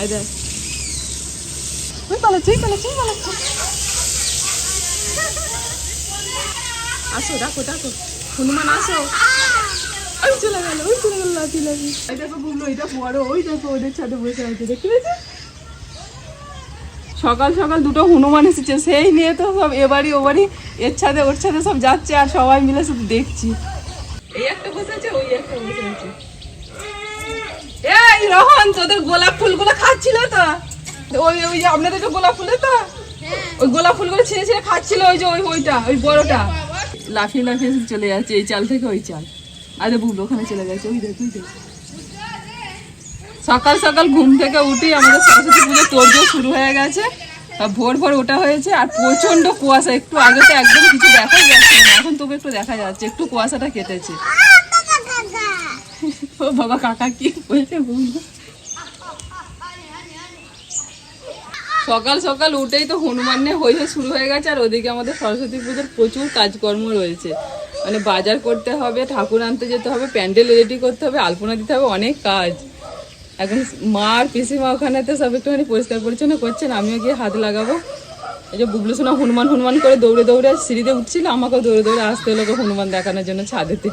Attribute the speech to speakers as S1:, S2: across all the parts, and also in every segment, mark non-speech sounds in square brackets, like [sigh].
S1: I দেখ ওই পালাচ্ছে পালাচ্ছে পালাচ্ছে। আসো, ডাকো ডাকো। হনুমান, আসো। ওই চলে গেল, ওই চলে গেল লাফি লাফি এই দেখো বুবলু এটা বড় ওই ওদের ছাদে বসে আছে, দেখতে সকাল সকাল দুটো হনুমান এসেছে, সেই নিয়ে তো সব এবারই, ওবারই এর ছাদে, ওর ছাদে সব যাচ্ছে আর সবাই মিলে শুধু দেখছি। এই একটা বসে আছে, ওই একটা বসে আছে। এই রোহন, তোদের গোলাপ ফুলগুলো খাচ্ছিল তো? ওই ওই যে আপনাদের যে গোলাপ ফুলে তো? ওই গোলাপ ফুলগুলো ছিঁড়ে ছিঁড়ে খাচ্ছিল ওই যে ওই ওইটা ওই বড়টা। লাফিয়ে লাফিয়ে চলে যাচ্ছে, এই চাল থেকে ওই চাল। আরে বুবলো ওখানে চলে গেছে, ওই দেখ দেখ। সকাল সকাল ঘুম থেকে উঠি আমাদের সরস্বতী পুজো তোড়জোড় শুরু হয়ে গেছে। ভোর ভোর ওটা হয়েছে, আর প্রচণ্ড কুয়াশা, একটু আগে তো একদম কিছু দেখাই যাচ্ছে না। এখন তবু একটু দেখা যাচ্ছে, একটু কুয়াশাটা কেটেছে। ও [laughs] বাবা, কাকা কি বলছে সকাল সকাল উঠেই তো হনুমান নিয়ে হই শুরু হয়ে গেছে, আর ওদিকে আমাদের সরস্বতী পুজোর প্রচুর কাজকর্ম রয়েছে। মানে বাজার করতে হবে, ঠাকুর আনতে যেতে হবে, প্যান্ডেল রেডি করতে হবে, আলপনা দিতে হবে, অনেক কাজ। এখন মা আর পিসিমা ওখানে তো সব একটুখানি পরিষ্কার পরিচ্ছন্ন করছেন, আমিও গিয়ে হাত লাগাবো। এই যে বুবলু সোনা হনুমান হনুমান করে দৌড়ে দৌড়ে সিঁড়িতে উঠছিল, আমাকেও দৌড়ে দৌড়ে আসতে হলো হনুমান দেখানোর জন্য ছাদেতে।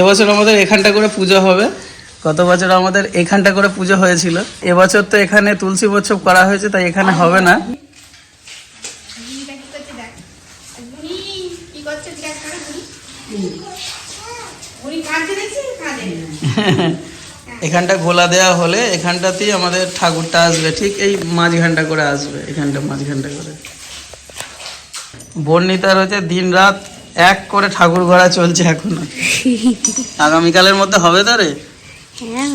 S2: এবছর আমাদের এখানটা করে পুজো হবে। গত বছর আমাদের এখানটা করে পুজো হয়েছিল। এবছর তো এখানে তুলসী উৎসব করা হয়েছে, তাই এখানে হবে না। এখানটা ঘোলা দেওয়া হলে এখানটাতেই আমাদের ঠাকুরটা আসবে। ঠিক এই মাঝখানটা করে আসবে, এখানটা মাঝখানটা করে। বর্ণিতার হচ্ছে দিন রাত এক করে ঠাকুর ঘোরা চলছে এখনও। [laughs] আগামীকালের মধ্যে হবে তো রে
S3: হ্যাঁ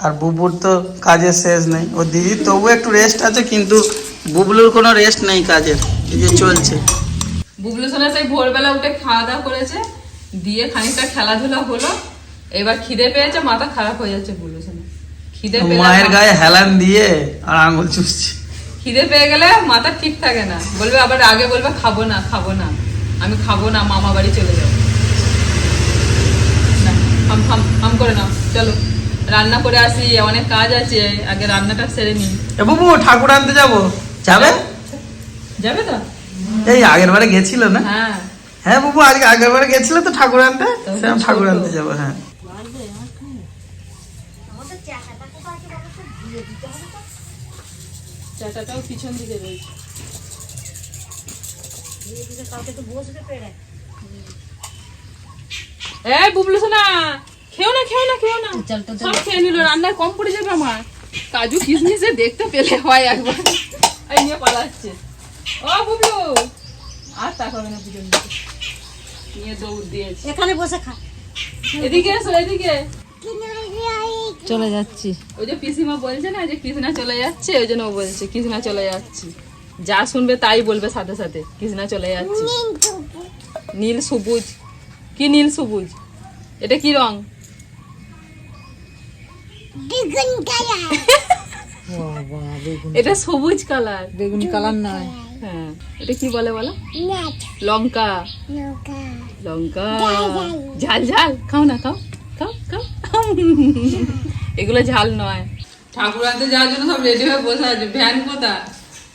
S2: আর বুবুর তো কাজের শেষ নেই। ও দিদির তবু একটু রেস্ট আছে কিন্তু বুবলুর কোনো রেস্ট নেই কাজের। এই যে চলছে।
S1: বুবলু সোনা সেই ভোরবেলা উঠে খাওয়া দাওয়া করেছে দিয়ে খানিকটা খেলাধুলা হলো এবার খিদে পেয়েছে মাথা খারাপ হয়ে যাচ্ছে বুবলু সোনা। খিদে
S2: মায়ের গায়ে হেলান দিয়ে আর আঙুল চুষছে।
S1: খিদে পেয়ে গেলে মাথা ঠিক থাকে না। বলবে আবার আগে বলবে খাব না খাব না। আমি খাব না মামা বাড়ি চলে যাব। না, হাম হাম হাম করে নাও চলো। রান্না করে আসি অনেক কাজ আছে আগে রান্নাটা সেরে
S2: এ বুবু ঠাকুর আনতে যাব। যাবে?
S1: যাবে তো?
S2: এই আগের বারে গেছিল না?
S1: হ্যাঁ।
S2: হ্যাঁ বুবু আজকে আগের বারে গেছিল তো ঠাকুর আনতে? সেরকম ঠাকুর আনতে যাব হ্যাঁ।
S1: চাটাটাও পিছন দিকে রয়েছে। এই বুবলু সোনা খেও না খেও না খেও না। সব খেয়ে নিল রান্নায় কম পড়ে যাবে আমার। কাজু কিশমিশে দেখতে পেলে হয় একবার। এই নিয়ে পালাচ্ছে। ও বুবলু আর তাকাবে না পিছন দিকে নিয়ে দৌড় দিয়েছে।
S3: এখানে বসে খা।
S1: এদিকে এসো এদিকে।
S3: চলে যাচ্ছি।
S1: ওই যে পিসিমা বলছে না যে কৃষ্ণা চলে যাচ্ছে ওই জন্য ও বলছে কৃষ্ণা চলে যাচ্ছি। যা শুনবে তাই বলবে সাথে সাথে কৃষ্ণা চলে যাচ্ছে। নীল সবুজ। কি নীল সবুজ? এটা কি রং? এটা সবুজ কালার।
S3: বেগুনি কালার নয়
S1: হ্যাঁ এটা কি বলে বলো? লঙ্কা। লঙ্কা। ঝাল ঝাল। খাও না খাও খাও খাও। এগুলো ঝাল নয়। ঠাকুর আনতে যাওয়ার জন্য সব রেডি হয়ে বসে আছে। ভ্যান কোথা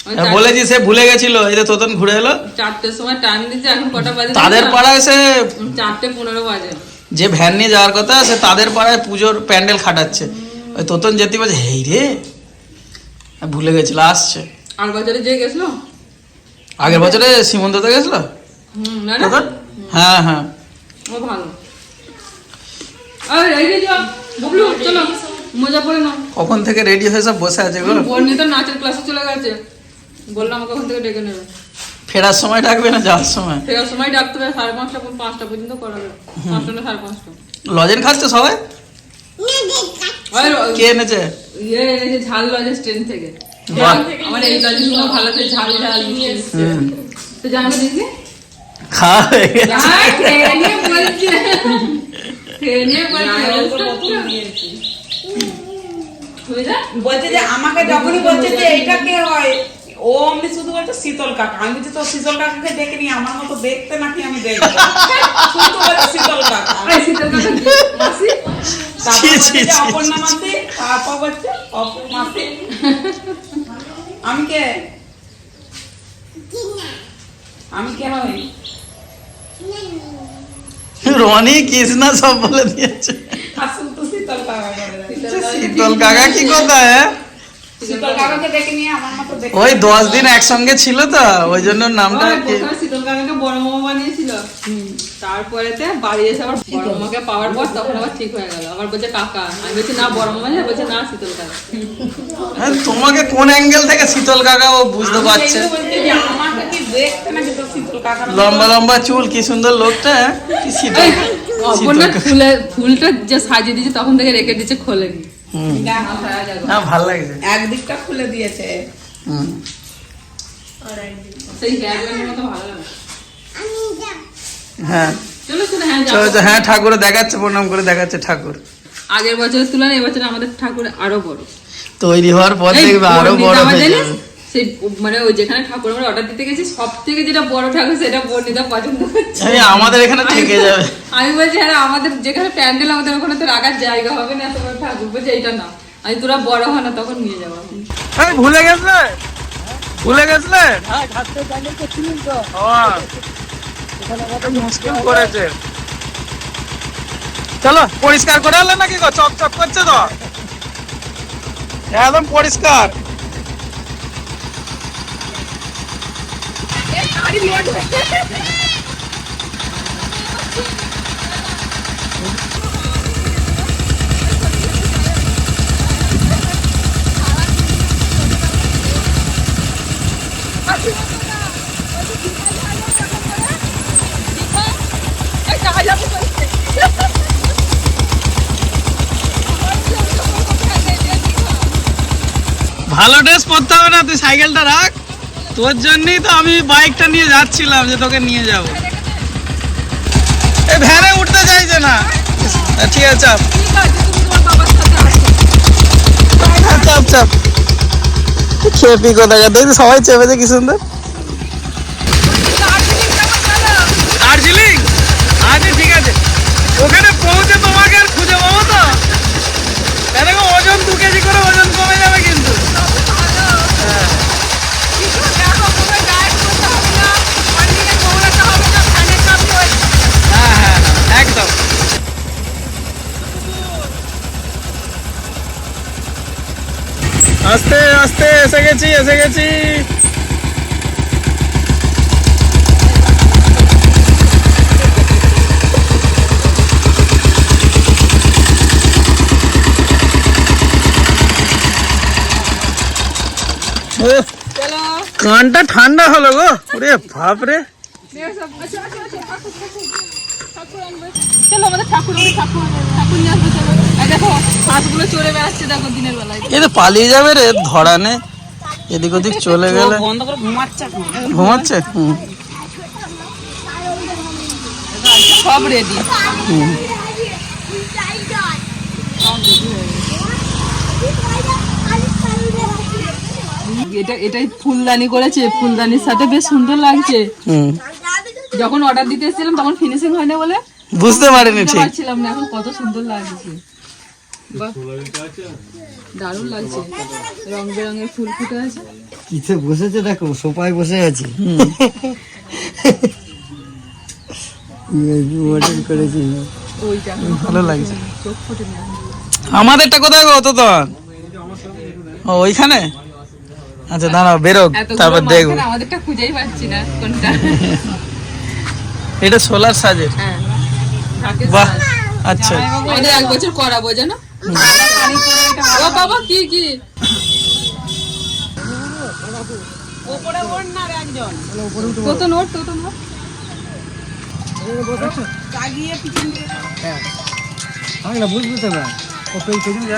S1: ওই
S2: হ্যাঁ, বলেছি সে ভুলে গেছিল। এই যে তোতন ঘুরে এলো।
S1: চারটের সময় টাইম দিচ্ছে এখন কটা বাজে
S2: তাদের পাড়ায় সে
S1: চারটে পনেরো বাজে।
S2: যে ভ্যান নিয়ে যাওয়ার কথা সে তাদের পাড়ায় পুজোর প্যান্ডেল খাটাচ্ছে। ওই তোতন যেতে বলছে হেই রে ভুলে গেছিল আসছে।
S1: আর বছরে যে গেছিল?
S2: আগের বছরে সীমন্ততে গেছিল?
S1: হুম না না?
S2: তোতন? হ্যাঁ হ্যাঁ।
S1: ও ভালো। এই এই যে চলো। মজা করে নাও।
S2: কখন থেকে রেডি হয়ে সব বসে আছে গো
S1: বর্ণি তো নাচের ক্লাসে চলে গেছে। বললাম আমাকে ওখান থেকে ডেকে নেবে।
S2: ফেরার সময় ডাকবে না যাওয়ার সময়?
S1: ফেরার সময় ডাকতে হবে সাড়ে পাঁচটা পর্যন্ত পাঁচটা পর্যন্ত করাবে পাঁচটা না সাড়ে পাঁচটা।
S2: লজেন খাচ্ছে সবাই? কে এনেছে?
S1: ইয়ে এনেছে ঝাল লজেস ট্রেন থেকে। আমার এই গুলো ভালো আছে ঝাল ঝাল মিষ্টি।
S2: হুম।
S1: তো জানব দিদি?
S2: খাওয়া হয়ে গেছে।
S1: খেয়ে নিয়ে বলছে। খেয়ে নিয়ে বলছে যা
S4: বলছে যে আমাকে যখনই বলছে যে এটা কে হয় ও অমনি শুধু বলছে শীতল কাকা। আমি তো শীতল কাকাকে দেখে নি আমার মতো দেখতে নাকি আমি দেখব? শুধু শীতল কাকা।
S1: শীতল কাকা
S4: তারপর
S2: ছি,
S4: বলছে
S2: ছি,
S4: যে
S2: ছি,
S4: অপর্ণা মাসি তারপর বলছে অপু মাসি। আমি কে? আমি কে হই?
S2: রনি কৃষ্ণা সব বলে দিয়েছে।
S4: আসল তো শীতল কাকা
S2: শীতল কাকা কি কথা হ্যাঁ? ওই দশ দিন একসঙ্গে ছিল তো ওই জন্য নামটা
S1: শীতল কাকাকে বড় মামা বানিয়েছিল। তারপরেতে বাড়ি এসে আবার বড় মামাকে পাওয়ার পর তখন আবার ঠিক হয়ে গেল। আবার বলছে কাকা আমি বলছি না বড় মামা যায় বলছে না শীতল কাকা।
S2: হ্যাঁ, তোমাকে কোন অ্যাঙ্গেল থেকে শীতল কাকা ও বুঝতে পারছে? লম্বা লম্বা চুল কি সুন্দর লোকটা হ্যাঁ? কি শীতল
S1: অপর্ণা ফুলে ফুলটা যে সাজিয়ে দিয়েছে তখন থেকে রেখে দিয়েছে।
S4: দেখো,
S2: হ্যাঁ লাগছে।
S4: একদিকটা খুলে দিয়েছে।
S1: সেই হেয়ার ব্যান্ডের মতো ভালো লাগে
S2: হ্যাঁ।
S1: চলো হ্যাঁ
S2: হ্যাঁ ঠাকুর দেখাচ্ছে প্রণাম করে দেখাচ্ছে ঠাকুর।
S1: আগের বছরের তুলনায় এবছর আমাদের ঠাকুর আরও বড়।
S2: তৈরি হওয়ার পর দেখবে
S1: আরও
S2: বড় হয়ে
S1: সেই মানে ওই যেখানে ঠাকুর আমরা অর্ডার দিতে গেছি সব থেকে যেটা বড় ঠাকুর সেটা বর্ণিতা পছন্দ করছে।
S2: আমাদের এখানে থেকে
S1: আমি-
S2: যাবে।
S1: আমি বলছি হ্যাঁ আমাদের যেখানে প্যান্ডেল আমাদের ওখানে তো রাখার জায়গা হবে না তোমার ঠাকুর বলছে এইটা না আমি তোরা বড় হয় না তখন নিয়ে যাব
S2: ভুলে গেছলে? ভুলে গেছলে? ও, মুশকিল করেছে। চলো পরিষ্কার করে এলে নাকি গো? চক চক করছে তো। একদম পরিষ্কার। ভালো ড্রেস পরতে হবে না, তুই সাইকেলটা রাখ। তোর জন্যই তো আমি বাইকটা নিয়ে যাচ্ছিলাম যে তোকে নিয়ে যাব। এ ভ্যানে উঠতে চাইছে না। ঠিক আছে, চাপ। চাপ চাপ। খেপি কোথাকার দেখবি সবাই চেপেছে কি সুন্দর। গেছি এসে গেছি। কানটা ঠান্ডা হলো গো। ওরে বাপ রে পালিয়ে যাবে রে ধরা নে এদিক ওদিক চলে গেলে
S4: বন্ধ করে ঘুমাচ্ছে
S1: সব রেডি এটা এটাই ফুলদানি করেছে। ফুলদানির সাথে বেশ সুন্দর লাগছে। যখন অর্ডার দিতে এসেছিলাম তখন ফিনিশিং হয়নি বলে
S2: বুঝতে পারিনি ঠিক।
S1: পারছিলাম না এখন কত সুন্দর লাগছে। দারুণ লাগছে। রং বেরঙের ফুল ফুটে আছে।
S5: কিসে বসেছে দেখো সোফায় বসে আছে। করেছি।
S2: ভালো লাগছে। আমাদেরটা কোথায় গো তো ও ওইখানে? আচ্ছা দাঁড়াও বেরোক তারপর দেখব।
S1: মাঝখানে আমাদেরটা খুঁজেই পাচ্ছি না কোনটা।
S2: এটা সোলার সাজের।
S1: হ্যাঁ।
S2: বাহ আচ্ছা।
S1: এক বছর করাবো জানো? ও বাবা কি কি? কত নোট কত নোট।
S5: আমি না বুঝতে তো না। ও পেছনে হয়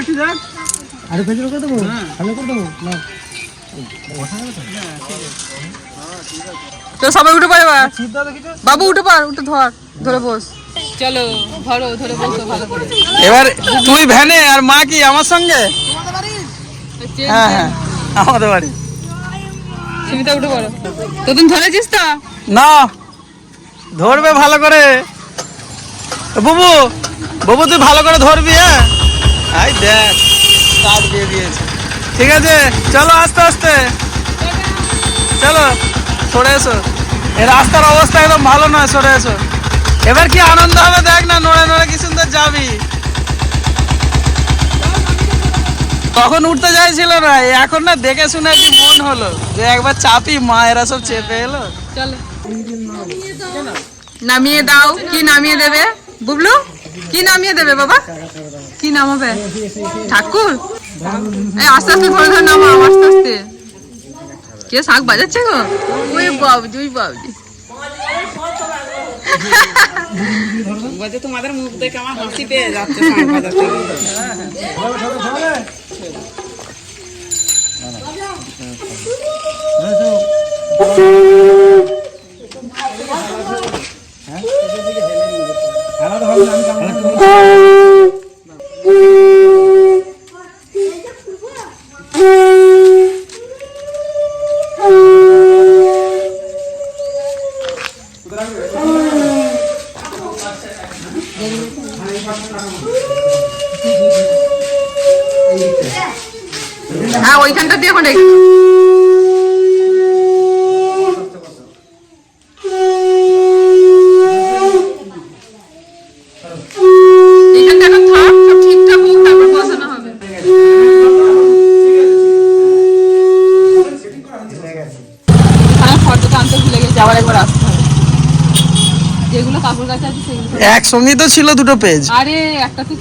S2: একটু
S5: আরে পেছনে করে দেবো? সামনে করে দেবো? না।
S1: তো সবাই উঠে পারে বাবু উঠে পার উঠে ধর ধরে বস। চলো ধরো ধরে বসো ভালো করে।
S2: এবার তুই ভ্যানে আর মা কি আমার সঙ্গে? হ্যাঁ হ্যাঁ আমাদের বাড়ি।
S1: সুমিতা উঠে পড়ো। তো তুমি ধরেছিস তো?
S2: না ধরবে ভালো করে। বুবু বুবু তুই ভালো করে ধরবি হ্যাঁ? আই দেখ কাট দিয়ে দিয়েছে। ঠিক আছে চলো আস্তে আস্তে। চলো। সরে এসো এই রাস্তার অবস্থা একদম ভালো নয় সরে এসো এবার কি আনন্দ হবে দেখ না নড়ে নড়ে কি সুন্দর যাবি। তখন উঠতে চাইছিল না এখন না দেখে শুনে কি মন হলো যে একবার চাপি মা এরা সব চেপে এলো।
S1: চলো। নামিয়ে দাও কি নামিয়ে দেবে? বুবলু কি নামিয়ে দেবে বাবা? কি নামাবে? ঠাকুর? আস্তে আস্তে ধরে ধরে নামাও আস্তে আস্তে। কে শাক বাজাচ্ছে গো? ওই বাবজি ওই বাবজি
S4: বলছে তোমাদের মুখ দেখে আমার হাসি পেয়ে যাচ্ছে বাজাতে। গিয়ে।
S5: খেলাটা
S1: হ্যাঁ ওইখানটা দিয়ে এখন রেখে এখানটা এখন থাক সব ঠিকঠাক হোক তারপর বসানো হবে হ্যাঁ ফটোটা আনতে ভুলে গেছি আবার একবার আসতে হবে যেগুলো কাকুর কাছে
S2: একসঙ্গেই তো ছিল দুটো পেজ
S1: আরে একটা তো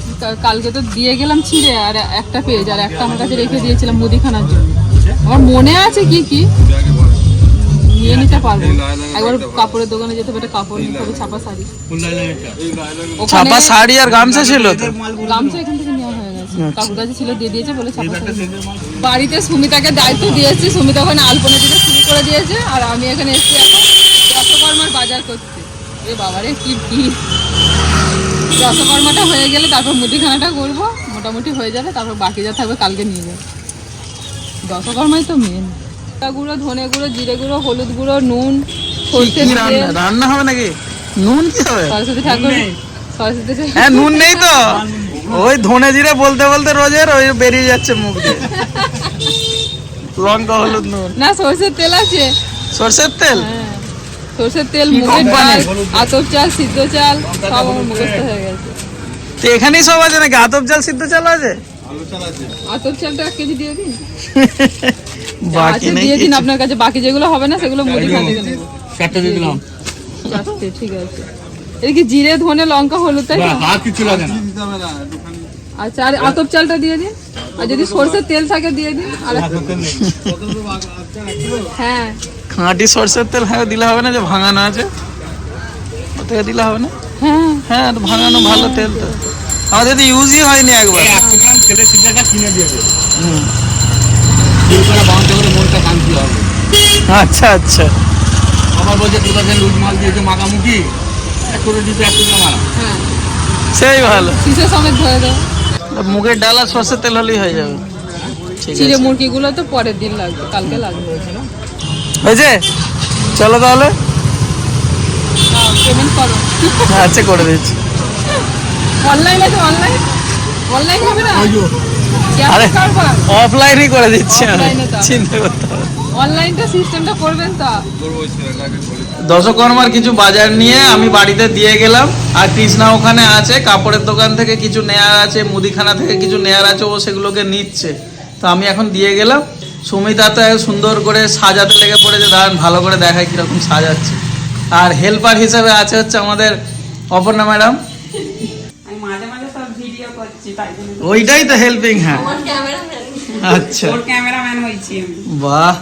S1: কালকে তো দিয়ে গেলাম ছিঁড়ে আর একটা পেজ আর একটা আমার কাছে রেখে দিয়েছিলাম মুদিখানার জন্য। আমার মনে আছে কি কি? নিয়ে নিতে পারব। একবার কাপড়ের দোকানে যেতে হবে কাপড় নিতে হবে ছাপা শাড়ি।
S2: ছাপা শাড়ি আর গামছা ছিল তো।
S1: গামছা এখান থেকে নেওয়া হয়ে গেছে। কাকুর কাছে ছিল দিয়ে দিয়েছে বলে ছাপা শাড়ি। বাড়িতে সুমিতাকে দায়িত্ব দিয়েছি সুমিতা ওখানে আলপনা দিতে শুরু করে দিয়েছে আর আমি এখানে এসেছি এখন দশকর্মার বাজার করতে এ বাবারে কি ভিড় দশকর্মাটা হয়ে গেলে তারপর মুদিখানাটা করব। মোটামুটি হয়ে যাবে তারপর বাকি যা থাকবে কালকে নিয়ে যাব দশকর্মাই তো মেন গুঁড়ো ধনে গুঁড়ো জিরে গুঁড়ো হলুদ গুঁড়ো নুন
S2: রান্না? হবে নাকি? নুন কি হবে?
S1: সরস্বতী ঠাকুর সরস্বতী
S2: হ্যাঁ নুন নেই তো। ওই ধনে জিরে বলতে বলতে রোজের ওই বেরিয়ে যাচ্ছে মুখ দিয়ে। [laughs] লঙ্কা হলুদ নুন।
S1: না সরষের তেল আছে।
S2: সর্ষের তেল?
S1: হ্যাঁ। সরষের তেল মুগের ডাল আতপ চাল সিদ্ধ চাল সব আমার মুখস্থ হয়ে গেছে।
S2: তো এখানেই সব আছে নাকি? আতপ চাল সিদ্ধ চাল আছে?
S1: আতপ চালটা এক কেজি দিয়ে দিন। [laughs]
S2: বাকি
S1: দিয়ে দিন আপনার কাছে। বাকি যেগুলো হবে না সেগুলো মুড়ি খাওয়া থেকে
S5: চারটে দিয়ে দিলাম।
S1: চারটে ঠিক আছে। এটা কি জিরে ধনে লঙ্কা হলুদ তাই না
S5: আর কিছু লাগে না।
S1: আচ্ছা আর আতপ চালটা দিয়ে দিন। আর যদি সরষের তেল থাকে দিয়ে দিন। আর হ্যাঁ।
S2: খাঁটি সরষের তেল হ্যাঁ দিলে হবে না যে ভাঙানো আছে। ও থেকে দিলে হবে না?
S1: হ্যাঁ।
S2: হ্যাঁ ভাঙানো ভালো তেল তো। আমাদের তো ইউজই হয়নি একবার।
S5: তেলের সিলিন্ডারটা কিনে দিয়েছে
S2: হুম।
S5: তিন করে বাঁধতে করে মনটা শান্তি হবে।
S2: আচ্ছা আচ্ছা।
S5: আবার বলছে লুট মাল দিয়েছে মাখামুখি এক করে দিতে
S1: হ্যাঁ।
S2: সেই ভালো।
S1: সমেত ধরে
S2: মুগের ডাল আর সর্ষের তেল হলেই হয়ে যাবে। ঠিক
S1: চিড়ে মুরগিগুলো তো পরের দিন লাগবে কালকে লাগবে
S2: হয়েছে চলো তাহলে। আচ্ছা করে দিচ্ছি।
S1: অনলাইন আছে অনলাইন। অনলাইন হবে না?
S2: আরে অফলাইনই করে দিচ্ছি আমি।
S1: তো।
S2: চিন্তা করতে হবে।
S1: অনলাইনটা সিস্টেমটা করবেন তো।
S2: দশকর্মার কিছু বাজার নিয়ে আমি বাড়িতে দিয়ে গেলাম। আর কৃষ্ণা ওখানে আছে কাপড়ের দোকান থেকে কিছু নেয়ার আছে মুদিখানা থেকে কিছু নেয়ার আছে ও সেগুলোকে নিচ্ছে। তো আমি এখন দিয়ে গেলাম। সুমিতা তো সুন্দর করে সাজাতে লেগে পড়েছে। দাঁড়ান ভালো করে দেখায় কীরকম সাজাচ্ছে। আর হেল্পার হিসেবে আছে হচ্ছে আমাদের অপর্ণা ম্যাডাম।
S4: মাঝে মাঝে সব ভিডিও করছি তাই জন্য
S2: ওইটাই তো হেল্পিং হ্যাঁ। আচ্ছা। বাহ।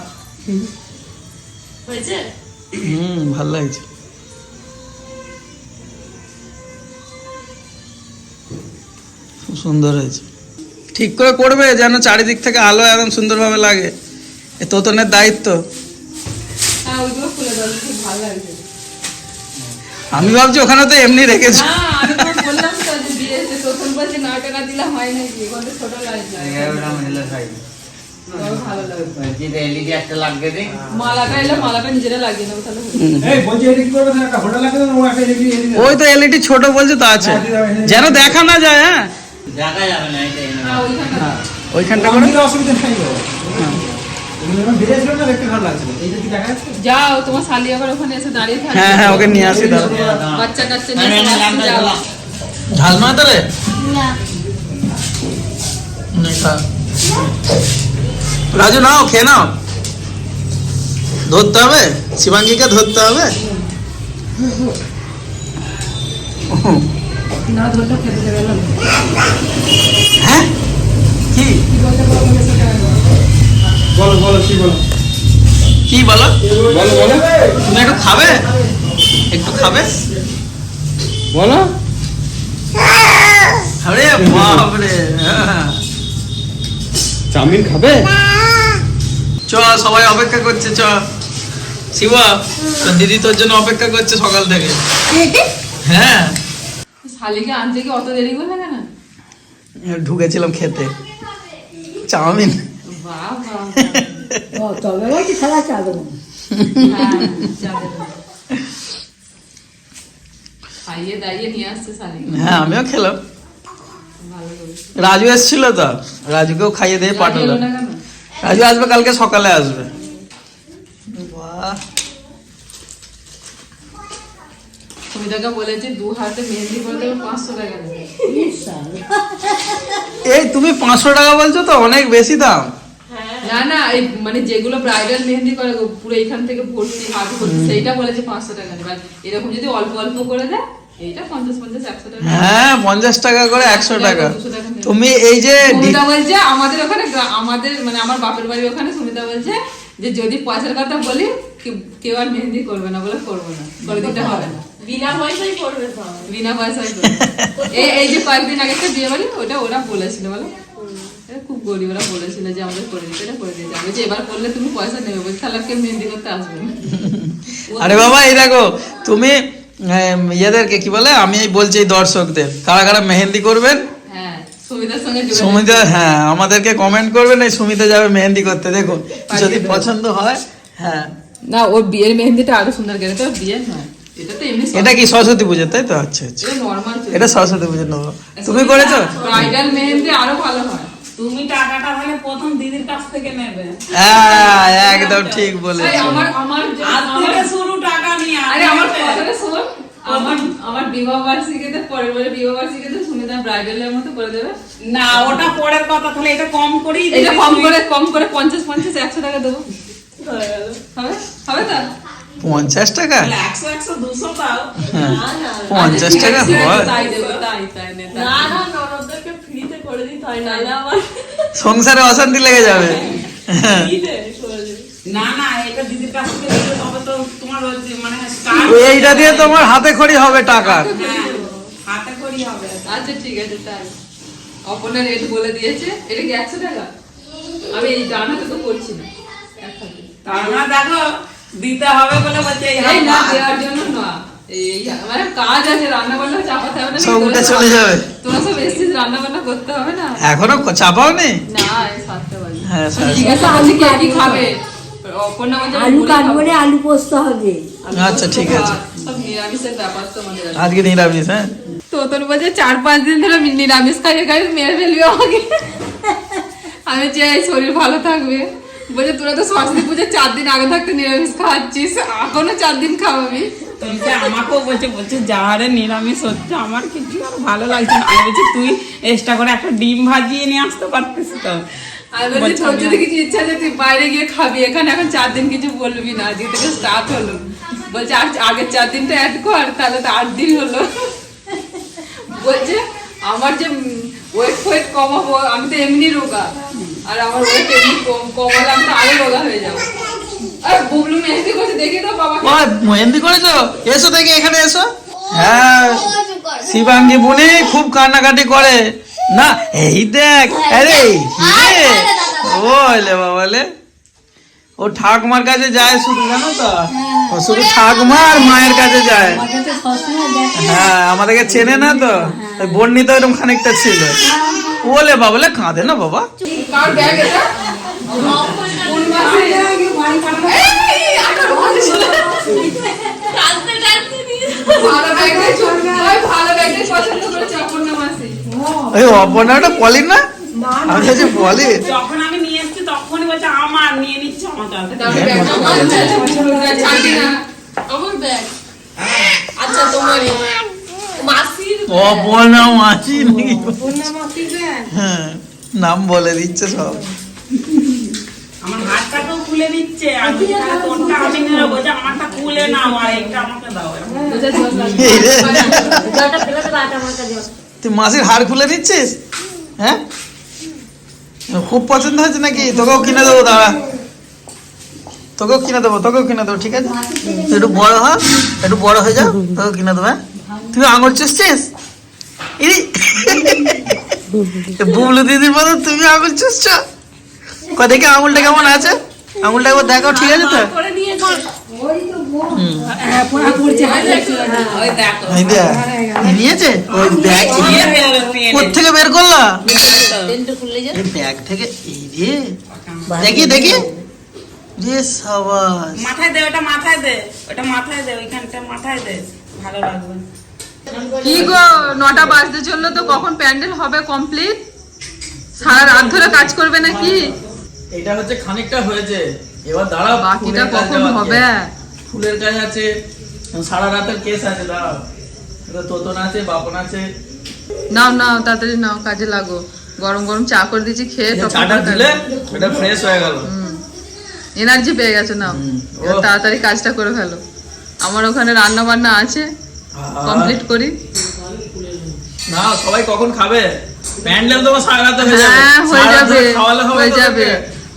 S2: হুম ভালো লাগছে। খুব সুন্দর হয়েছে। ঠিক করে করবে যেন চারিদিক থেকে আলো একদম সুন্দরভাবে লাগে। এ তোতনের দায়িত্ব।
S1: হ্যাঁ
S2: আমি ভাবছি ওখানে তো এমনি রেখেছি।
S1: হয় হয়ে
S2: ওই তো এলইডি ছোট বলছে তো আছে। যেন দেখা না যায় হ্যাঁ?
S5: দেখা যাবে না এটা
S1: হ্যাঁ ওইখানটা
S2: করে।
S6: অসুবিধা নাই দেখা যাচ্ছে?
S1: যাও তোমার শালি আবার ওখানে এসে দাঁড়িয়ে
S2: হ্যাঁ হ্যাঁ ওকে নিয়ে আসি দাও
S1: বাচ্চা কাচ্চা
S5: হ্যাঁ,
S1: নিয়ে
S5: হ্যাঁ।
S2: ঝাল
S3: না।
S2: রাজু নাও খেয়ে নাও। ধরতে হবে? শিবাঙ্গীকে ধরতে হবে?
S1: না ধরলে খেতে দেবে না।
S2: হ্যাঁ? কি?
S6: বলো বলো কি বলো?
S2: কি বলো?
S6: বলো বলো।
S2: তুমি একটু খাবে? একটু খাবে?
S6: বলো।
S2: আরে বাপরে। হ্যাঁ।
S6: চাউমিন খাবে?
S2: চ সবাই অপেক্ষা করছে চ। শিবা তোর দিদি তোর জন্য অপেক্ষা করছে সকাল থেকে। [laughs] হ্যাঁ।
S1: শালিকে আনতে কি অত দেরি করলে কেন?
S2: ঢুকেছিলাম খেতে। চাউমিন। [laughs]
S3: তবে বলছি খেলা
S1: হ্যাঁ,
S2: হ্যাঁ আমিও খেলাম। রাজু এসেছিল তো? রাজুকেও খাইয়ে দিয়ে পাঠালাম রাজু আসবে কালকে সকালে আসবে। বাহ।
S1: বলেছে দু হাতে মেহেন্দি করে দেবে পাঁচশো টাকা [laughs]
S2: এই তুমি পাঁচশো টাকা বলছো তো অনেক বেশি দাম।
S1: না না এই মানে যেগুলো ব্রাইডাল মেহেন্দি করে পুরো এখান থেকে ভর্তি হাত ভর্তি সেইটা বলেছে পাঁচশো টাকা নেবে। এরকম যদি অল্প অল্প করে দেয়
S2: হ্যাঁ পঞ্চাশ টাকা করে একশো টাকা। তুমি এই যে
S1: সুমিতা বলছে আমাদের ওখানে আমাদের মানে আমার বাপের বাড়ি ওখানে সুমিতা বলছে যে যদি পয়সার কথা বলি কেউ- কেউ আর মেহেন্দি করবে না বলে করব না করে দিতে হবে না।
S7: বিনা পয়সায় করবে
S1: বিনা পয়সায় করবে। এই এই যে কয়েকদিন আগে একটা বিয়ে বাড়ি ওটা ওরা বলেছিল বলো। খুব গরিব ওরা বলেছিল যে আমাদের করে দিতে এটা করে দিতে। আমি যে এবার করলে তুমি পয়সা নেবে বলছি তাহলে কেউ মেহেন্দি করতে আসবে
S2: আরে বাবা এই দেখো তুমি ইয়েদেরকে কি বলে আমি বলছি এই দর্শকদের কারা কারা মেহেন্দি করবেন
S1: হ্যাঁ
S2: সুমিতা হ্যাঁ আমাদেরকে কমেন্ট করবেন এই সুমিতা যাবে মেহেন্দি করতে। দেখুন যদি পছন্দ হয় হ্যাঁ।
S1: না ওর বিয়ের মেহেন্দিটা আরও সুন্দর গেলে তো বিয়ে নয়। এটা
S2: কি সরস্বতী পুজো তাই তো? আচ্ছা আচ্ছা।
S1: এটা
S2: সরস্বতী পুজোর নেব তুমি করেছ?
S1: ব্রাইডাল মেহেন্দি আরও ভালো হয়।
S4: তুমি টাকাটা তাহলে প্রথম দিদির কাছ থেকে নেবে।
S2: হ্যাঁ একদম ঠিক বলেছ।
S1: আমার আমার
S4: আজ থেকে শুরু টাকা নিয়ে
S1: আরে আমার কথাটা শোন। আমার আমার বিবাহ বার্ষিকীতে পরের বারে বিবাহ বার্ষিকীতে সুমিতা ব্রাইডালের মতো করে দেবে।
S4: না ওটা পরের কথা তাহলে এটা কম করেই
S1: এটা কম করে কম করে পঞ্চাশ পঞ্চাশ একশো টাকা দেবো। হবে? হবে তো?
S2: পঞ্চাশ টাকা? হ্যাঁ পঞ্চাশ টাকা হয়
S7: হয়
S2: সংসারে অশান্তি লেগে যাবে।
S7: ফ্রিতে করে দিবি।
S4: না না এটা দিদির কাছ থেকে নিলে তবে তো তোমার ওই যে মানে
S2: এইটা দিয়ে তোমার হাতে খড়ি হবে
S4: হ্যাঁ হবে।
S1: আচ্ছা ঠিক আছে তাই অপর্ণা রেট বলে দিয়েছে। এটা কি একশো টাকা আমি এই জানাতে তো করছি না।
S4: দেখো দিতে হবে বলে বলছে এই
S1: এই না দেওয়ার জন্য না এই মানে কাজ আছে রান্না বান্না চাপাতে হবে না
S2: সব উঠে চলে যাবে।
S1: তোরা সব এসছিস রান্না বান্না করতে হবে না?
S2: এখনও চাপাও নেই
S1: না সাতটা বাজে।
S2: হ্যাঁ
S1: জিজ্ঞাসা কি খাবে। আমি
S3: আলু কাটবো। আলু পোস্ত হবে।
S2: আচ্ছা, ঠিক আছে।
S1: সব নিরামিষের ব্যাপার তো আমাদের আছে।
S2: আজকে নিরামিষ হ্যাঁ?
S1: তো তোর বলছে চার পাঁচ দিন ধরে নিরামিষ খাইয়ে খাইয়ে মেরে ফেলবি আমাকে। আমি চাই শরীর ভালো থাকবে। বলছে তোরা তো সরস্বতী পুজোর চার দিন আগে থাকতে নিরামিষ খাওয়াচ্ছিস এখনও চার দিন খাওয়াবি।
S4: যে আমাকেও বলছে বলছে যাহারে নিরামিষ হচ্ছে আমার কিছু আর ভালো লাগছে না। আমি বলছি তুই এক্সট্রা করে একটা ডিম ভাজিয়ে নিয়ে আসতে পারতিস তো?
S1: আমি বলছি তোর যদি কিছু ইচ্ছা আছে তুই বাইরে গিয়ে খাবি। এখানে এখন চার দিন কিছু বলবি না আজকে থেকে স্টার্ট হলো। বলছে আর আগের চার দিনটা অ্যাড কর তাহলে তো আট দিন হলো। বলছে আমার যে ওয়েট ফোয়েট কমাবো আমি তো এমনি রোগা। আর আমার ওয়েট এমনি কম কমালে আমি তো আরও রোগা হয়ে যাব। আর বুবলু মেহেন্দি করে দেখি তো বাবা।
S2: ও মেহেন্দি করেছ? এসো দেখি এখানে এসো। হ্যাঁ শিবাঙ্গী বুনি খুব কান্নাকাটি করে। না এই দেখ আরে ও বাবা বাবালে ও ঠাকুমার কাছে যায় শুধু জানো তো? ও শুধু ঠাকুমা আর মায়ের কাছে যায়।
S3: তো
S2: হ্যাঁ আমাদেরকে চেনে না তো? ওই বর্ণিত এরকম খানিকটা ছিল। ওলে বাবালে কাঁদে না বাবা? অপর্ণাটা পলি না? আমি
S4: যখন এসেছি তখনই বলছে আমার নিয়ে নিচ্ছে আমার কাছে
S1: আমার
S7: ব্যাগ। আচ্ছা তোমারই মাসির
S2: অপর্ণা মাসি নাকি? হ্যাঁ নাম বলে দিচ্ছে সব।
S4: আমার হাতটাকেও খুলে দিচ্ছে আর তাহলে তোরটা আমি নিয়ে বলছে আমারটা খুলে নাও আর এটা আমাকে দিও।
S2: তুই মাসির হাড় খুলে দিচ্ছিস? হ্যাঁ? খুব পছন্দ হয়েছে নাকি? তোকেও কিনে দেবো দাঁড়া। তোকেও কিনে দেবো তোকেও কিনে দেবো ঠিক আছে? একটু বড় হ একটু বড় হয়ে যাও তোকেও কিনে দেবো হ্যাঁ? তুই আঙুল চুষছিস? ইরি। বুবলু দিদির মতো তুমি আঙুল চুষছ? দেখে আঙুলটা কেমন আছে? আঙুলটা একবার দেখো ঠিক আছে তো
S7: নিয়েছে?
S1: ওই
S2: ব্যাগ থেকে বের করলা? ব্যাগ থেকে এই রে দেখি দেখি। রে সাবাস।
S4: মাথায় দে ওটা মাথায় দে ওটা মাথায় দে ওইখানটা মাথায় দে ভালো লাগবে।
S1: কি গো নটা বাজতে চলল তো কখন প্যান্ডেল হবে কমপ্লিট? সারা রাত ধরে কাজ করবে নাকি?
S5: এটা হচ্ছে খানিকটা হয়েছে। এবার দাঁড়াও
S1: বাকিটা কখন হবে।
S5: ফুলের কাজ আছে সারা রাতের কেস আছে এটা তোতন আছে বাপন আছে।
S1: নাও নাও তাড়াতাড়ি নাও কাজে লাগো। গরম গরম চা করে দিচ্ছি খেয়ে
S5: চাটা দিলে এটা ফ্রেশ হয়ে গেল।
S1: এনার্জি পেয়ে গেছে নাও। তাড়াতাড়ি কাজটা করে ফেলো। আমার ওখানে রান্না বান্না আছে কমপ্লিট করি।
S5: না সবাই কখন খাবে? প্যান্ডেল তোমার সারা রাতে হয়ে যাবে।
S1: হ্যাঁ হয়ে যাবে হয়ে যাবে?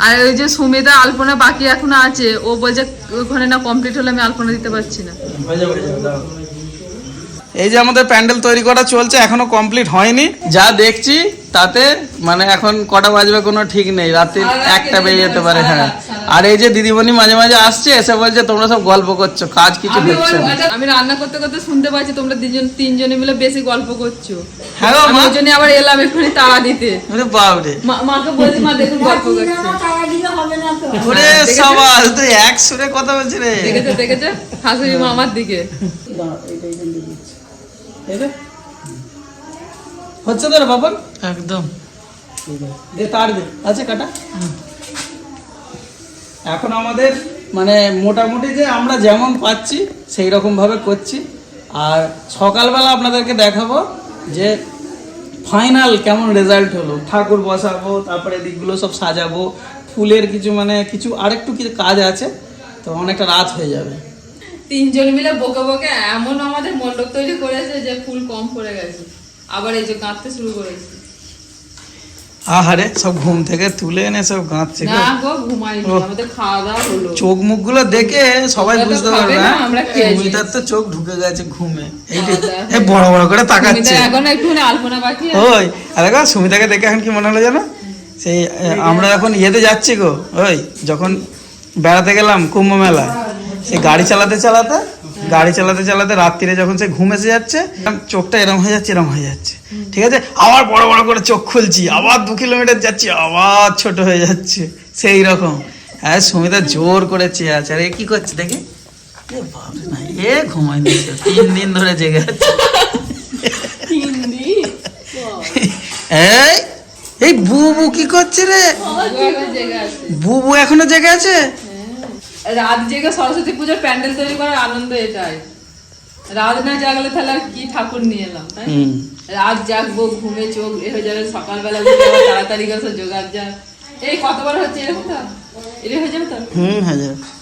S1: আর ওই যে সুমিতা আলপনা বাকি এখনও আছে ও বলছে ওখানে না কমপ্লিট হলে আমি আলপনা দিতে পারছি না।
S2: এই যে আমাদের প্যান্ডেল তৈরি করা চলছে এখনও কমপ্লিট হয়নি। যা দেখছি তাতে মানে এখন কটা বাজবে কোনো ঠিক নেই রাতে একটা বেজে যেতে পারে হ্যাঁ। আর এই যে দিদিমণি মাঝে মাঝে আসছে এসে বলছে তোমরা সব গল্প করছ কাজ কিছু
S1: আমি
S2: হচ্ছে
S1: আমি রান্না করতে করতে শুনতে পাচ্ছি তোমরা তিনজন তিনজনে মিলে বেশি গল্প করছ।
S2: হ্যাঁ মা।
S1: জন্য আবার এলাম এক্ষুনি তাড়া দিতে।
S2: ওরে বাপরে।
S1: মা- মাকে বলছি মা দেখুন গল্প করছে।
S2: ওরে সবাস তুই এক সুরে কথা বলছি রে।
S1: দেখেছে দেখেছে? শাশুড়ি মা আমার দিকে।
S2: এই হচ্ছে তো রে বাবা একদম। দে তার দে। আছে কাটা? এখন আমাদের মানে মোটামুটি যে আমরা যেমন পাচ্ছি, সেই রকম ভাবে করছি। আর সকালবেলা আপনাদেরকে দেখাবো যে ফাইনাল কেমন রেজাল্ট হলো। ঠাকুর বসাবো, তারপরে দিকগুলো সব সাজাবো। ফুলের কিছু মানে কিছু আরেকটু কিছু কাজ আছে, তো অনেকটা রাত হয়ে যাবে।
S1: তিনজন মিলে বকে বকে এমন আমাদের মণ্ডপ তৈরি করেছে যে ফুল কম পড়ে গেছে। আবার এই যে কাঁদতে শুরু করেছে।
S2: আহারে সব ঘুম থেকে তুলে এনে সব গাঁথছে গো।
S1: না গো ঘুমাইনি
S2: ওহ।
S1: আমাদের খাওয়া দাওয়া হলো
S2: চোখ মুখগুলো দেখে সবাই বুঝতে পারবে
S1: না,
S2: হ্যাঁ? তো চোখ ঢুকে গেছে ঘুমে এই বড় বড় করে তাকাচ্ছে
S1: এখনও।
S2: ওই আর দেখো সুমিতাকে দেখে এখন কি মনে হলো জানো সেই আমরা যখন ইয়েতে যাচ্ছি গো ওই যখন বেড়াতে গেলাম কুম্ভ মেলা সে গাড়ি চালাতে চালাতে গাড়ি চালাতে চালাতে রাত্রিরে যখন সে ঘুম এসে যাচ্ছে চোখটা এরম হয়ে যাচ্ছে এরম হয়ে যাচ্ছে। ঠিক আছে? আবার বড় বড় করে চোখ খুলছি আবার দু কিলোমিটার যাচ্ছি আবার ছোট হয়ে যাচ্ছে। সেই রকম। হ্যাঁ সুমিতা জোর করে চেয়ে আছে। আর এ কি করছে দেখে? এ বাপরে না এ ঘুমায়নি তিন দিন ধরে জেগে আছে। এই এই বুবু কি করছে রে। বুবু এখনও জেগে আছে?
S1: রাত জেগে সরস্বতী পুজোর প্যান্ডেল তৈরি করার আনন্দ এটাই। রাত না জাগলে তাহলে আর কি ঠাকুর নিয়ে এলাম তাই রাত জাগবো ঘুমে চোখ এ হয়ে যাবে সকালবেলা তাড়াতাড়ি করে সব জোগাড় যা। এই কতবার হচ্ছে এরকম তো? এটা হয়ে যাবে তো?
S2: হুম হয়ে যাবে।